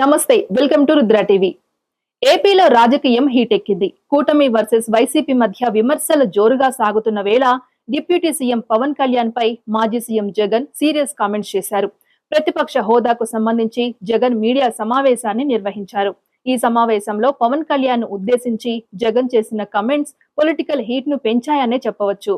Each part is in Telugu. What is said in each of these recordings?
నమస్తే వెల్కమ్ టు రుద్ర టీవీ. ఏపీలో రాజకీయం హీట్ ఎక్కింది కూటమి వర్సెస్ వైసీపీ మధ్య విమర్శలు జోరుగా సాగుతున్న వేళ డిప్యూటీ సీఎం పవన్ కళ్యాణ్ పై మాజీ సీఎం జగన్ సీరియస్ కామెంట్స్ చేశారు. ప్రతిపక్ష హోదాకు సంబంధించి జగన్ మీడియా సమావేశాన్ని నిర్వహించారు. ఈ సమావేశంలో పవన్ కళ్యాణ్ను ఉద్దేశించి జగన్ చేసిన కమెంట్స్ పొలిటికల్ హీట్ను పెంచాయనే చెప్పవచ్చు.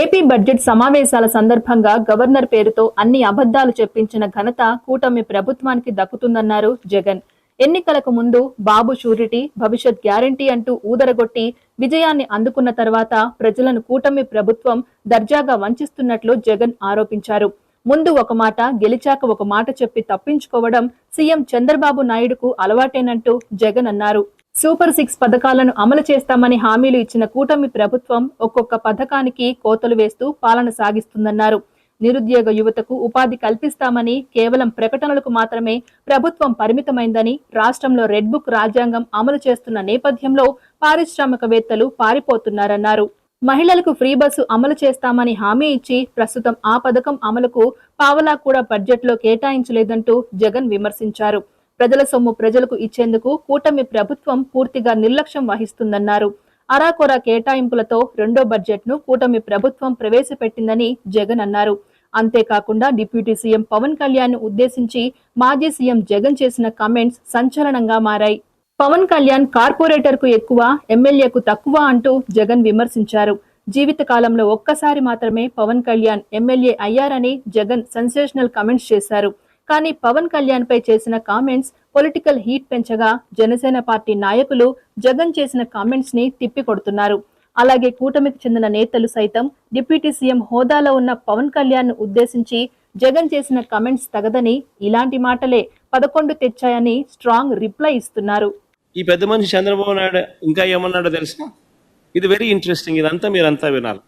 ఏపీ బడ్జెట్ సమావేశాల సందర్భంగా గవర్నర్ పేరుతో అన్ని అబద్ధాలు చెప్పించిన ఘనత కూటమి ప్రభుత్వానికి దక్కుతుందన్నారు జగన్. ఎన్నికలకు ముందు బాబు షూరిటీ భవిష్యత్ గ్యారంటీ అంటూ ఊదరగొట్టి విజయాన్ని అందుకున్న తర్వాత ప్రజలను కూటమి ప్రభుత్వం దర్జాగా వంచిస్తున్నట్లు జగన్ ఆరోపించారు. ముందు ఒక మాట గెలిచాక ఒక మాట చెప్పి తప్పించుకోవడం సీఎం చంద్రబాబు నాయుడుకు అలవాటేనంటూ జగన్ అన్నారు. సూపర్ సిక్స్ పథకాలను అమలు చేస్తామని హామీలు ఇచ్చిన కూటమి ప్రభుత్వం ఒక్కొక్క పథకానికి కోతలు వేస్తూ పాలన సాగిస్తుందన్నారు. నిరుద్యోగ యువతకు ఉపాధి కల్పిస్తామని కేవలం ప్రకటనలకు మాత్రమే ప్రభుత్వం పరిమితమైందని రాష్ట్రంలో రెడ్ బుక్ రాజ్యాంగం అమలు చేస్తున్న నేపథ్యంలో పారిశ్రామికవేత్తలు పారిపోతున్నారన్నారు. మహిళలకు ఫ్రీ బస్సు అమలు చేస్తామని హామీ ఇచ్చి ప్రస్తుతం ఆ పథకం అమలుకు పావలా కూడా బడ్జెట్లో కేటాయించలేదంటూ జగన్ విమర్శించారు. ప్రజల సొమ్ము ప్రజలకు ఇచ్చేందుకు కూటమి ప్రభుత్వం పూర్తిగా నిర్లక్ష్యం వహిస్తుందన్నారు. అరాకొర కేటాయింపులతో రెండో బడ్జెట్ను కూటమి ప్రభుత్వం ప్రవేశపెట్టిందని జగన్ అన్నారు. అంతేకాకుండా డిప్యూటీ సీఎం పవన్ కళ్యాణ్ను ఉద్దేశించి మాజీ సీఎం జగన్ చేసిన కామెంట్స్ సంచలనంగా మారాయి. పవన్ కళ్యాణ్ కార్పొరేటర్కు ఎక్కువ ఎమ్మెల్యేకు తక్కువ అంటూ జగన్ విమర్శించారు. జీవిత కాలంలో ఒక్కసారి మాత్రమే పవన్ కళ్యాణ్ ఎమ్మెల్యే అయ్యారని జగన్ సెన్సేషనల్ కమెంట్స్ చేశారు. కానీ పవన్ కళ్యాణ్ పై చేసిన కామెంట్స్ పొలిటికల్ హీట్ పెంచగా జనసేన పార్టీ నాయకులు జగన్ చేసిన కామెంట్స్ని తిప్పికొడుతున్నారు. అలాగే కూటమికి చెందిన నేతలు సైతం డిప్యూటీ సీఎం హోదాలో ఉన్న పవన్ కళ్యాణ్ ఉద్దేశించి జగన్ చేసిన కమెంట్స్ తగదని ఇలాంటి మాటలే పదకొండు తెచ్చాయని స్ట్రాంగ్ రిప్లై ఇస్తున్నారు. ఈ పెద్ద మనిషి చంద్రబాబు నాయుడు ఇంకా ఏమన్నాడో తెలుసా? ఇది వెరీ ఇంట్రెస్టింగ్ ఇదంతా మీరంతా వినాలి.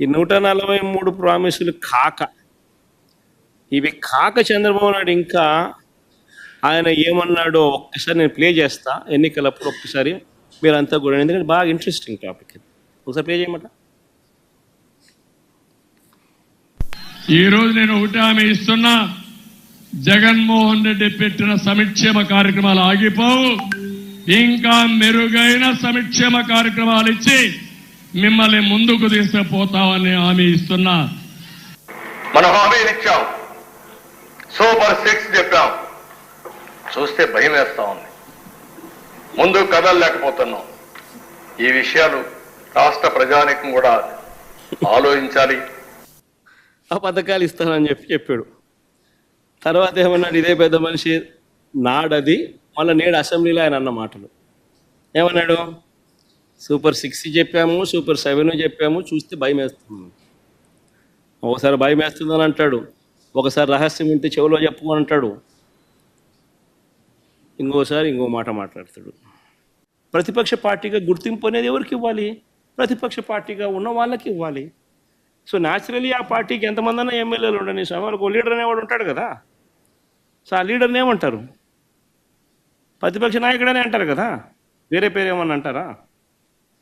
ఈ నూట నలభై మూడు ప్రామిసులు కాక ఇవి కాక చంద్రబాబు నాయుడు ఇంకా ఆయన ఏమన్నాడో ఒక్కసారి నేను ప్లే చేస్తా. ఎన్నికలప్పుడు ఒక్కసారి మీరంతా కూడా ఎందుకంటే బాగా ఇంట్రెస్టింగ్ టాపిక్ ఇది. ఒకసారి ప్లే చేయమంట? ఈ రోజు నేను ఒకటి హామీ ఇస్తున్నా. జగన్మోహన్ రెడ్డి పెట్టిన సంక్షేమ కార్యక్రమాలు ఆగిపోవు. ఇంకా మెరుగైన సంక్షేమ కార్యక్రమాలు ఇచ్చి మిమ్మల్ని ముందుకు తీసుకుపోతామని హామీ ఇస్తున్నా. మనం హామీలు ఇచ్చాం. సూపర్ సిక్స్ చెప్పాం. చూస్తే భయం వేస్తా ఉంది. ముందు కదలలేకపోతున్నాం ఈ విషయాలు రాష్ట్ర ప్రజానికం కూడా ఆలోచించాలి. ఆ పథకాలు ఇస్తానని చెప్పి చెప్పాడు. తర్వాత ఏమన్నాడు ఇదే పెద్ద మనిషి నాడది. మళ్ళీ నేడు అసెంబ్లీలో ఆయన అన్న మాటలు. ఏమన్నాడు? సూపర్ సిక్స్ చెప్పాము సూపర్ సెవెన్ చెప్పాము చూస్తే భయం వేస్తుంది. ఒకసారి భయం వేస్తుందని అంటాడు. ఒకసారి రహస్యం వింటే చెవిలో చెప్పు అంటాడు. ఇంకోసారి ఇంకో మాట మాట్లాడతాడు. ప్రతిపక్ష పార్టీగా గుర్తింపు అనేది ఎవరికి ఇవ్వాలి? ప్రతిపక్ష పార్టీగా ఉన్న వాళ్ళకి ఇవ్వాలి. సో న్యాచురలీ ఆ పార్టీకి ఎంతమంది అన్న ఎమ్మెల్యేలు ఉండని సమయంలో ఒక లీడర్ అనేవాడు ఉంటాడు కదా. సో ఆ లీడర్ని ఏమంటారు? ప్రతిపక్ష నాయకుడనే అంటారు కదా. వేరే పేరు ఏమని అంటారా?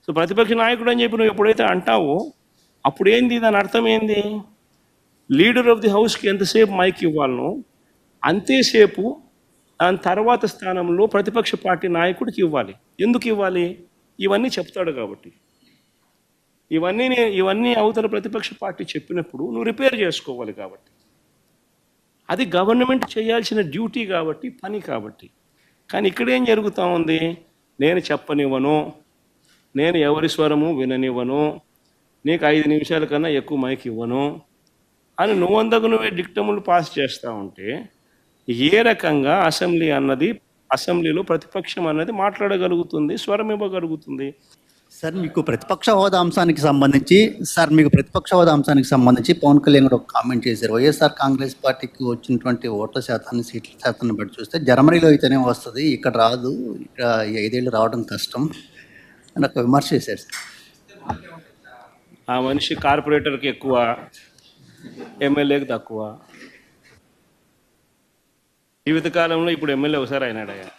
సో ప్రతిపక్ష నాయకుడు అని చెప్పి నువ్వు ఎప్పుడైతే అంటావో అప్పుడు ఏంది? దాని అర్థం ఏంది? లీడర్ ఆఫ్ ది హౌస్కి ఎంతసేపు మైక్ ఇవ్వాలనో అంతేసేపు దాని తర్వాత స్థానంలో ప్రతిపక్ష పార్టీ నాయకుడికి ఇవ్వాలి. ఎందుకు ఇవ్వాలి? ఇవన్నీ చెప్తాడు కాబట్టి. ఇవన్నీ నే- ఇవన్నీ అవతల ప్రతిపక్ష పార్టీ చెప్పినప్పుడు నువ్వు రిపేర్ చేసుకోవాలి కాబట్టి. అది గవర్నమెంట్ చేయాల్సిన డ్యూటీ కాబట్టి పని కాబట్టి. కానీ ఇక్కడ ఏం జరుగుతూ ఉంది? నేను చెప్పనివ్వను. నేను ఎవరి స్వరము విననివ్వను. నీకు ఐదు నిమిషాల కన్నా ఎక్కువ మైక్ ఇవ్వను. అని నువ్వందకు నువ్వే డిక్టములు పాస్ చేస్తూ ఉంటే ఏ రకంగా అసెంబ్లీ అన్నది అసెంబ్లీలో ప్రతిపక్షం అన్నది మాట్లాడగలుగుతుంది స్వరం ఇవ్వగలుగుతుంది? సార్ మీకు ప్రతిపక్ష హోదా అంశానికి సంబంధించి సార్ మీకు ప్రతిపక్ష హోదా అంశానికి సంబంధించి పవన్ కళ్యాణ్ కూడా ఒక కామెంట్ చేశారు. వైఎస్ఆర్ కాంగ్రెస్ పార్టీకి వచ్చినటువంటి ఓట్ల శాతాన్ని సీట్ల శాతాన్ని బట్టి చూస్తే జర్మనీలో అయితేనే వస్తుంది ఇక్కడ రాదు ఇక్కడ ఐదేళ్ళు రావడం కష్టం అని ఒక విమర్శ చేశారు సార్. ఆ మనిషి కార్పొరేటర్కి ఎక్కువ ఎమ్మెల్యేకి తక్కువ. జీవితకాలంలో ఇప్పుడు ఎమ్మెల్యే ఒకసారి అయినాడయ్యా.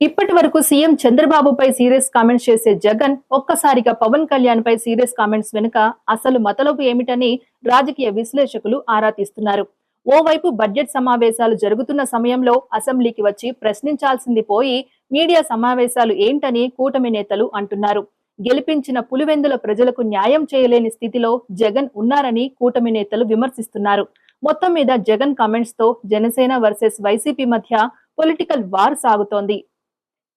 ఇప్పటి వరకు సీఎం చంద్రబాబుపై సీరియస్ కామెంట్స్ చేసే జగన్ ఒక్కసారిగా పవన్ కళ్యాణ్ పై సీరియస్ కామెంట్స్ వెనుక అసలు మతలబు ఏమిటని రాజకీయ విశ్లేషకులు ఆరా తీస్తున్నారు. ఓవైపు బడ్జెట్ సమావేశాలు జరుగుతున్న సమయంలో అసెంబ్లీకి వచ్చి ప్రశ్నించాల్సింది పోయి మీడియా సమావేశాలు ఏంటని కూటమి నేతలు అంటున్నారు. గెలిపించిన పులివెందుల ప్రజలకు న్యాయం చేయలేని స్థితిలో జగన్ ఉన్నారని కూటమి నేతలు విమర్శిస్తున్నారు. మొత్తం మీద జగన్ కామెంట్స్తో జనసేన వర్సెస్ వైసీపీ మధ్య పొలిటికల్ వార్ సాగుతోంది.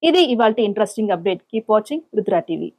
ఇది ఇవాళ interesting update keep watching Rudra TV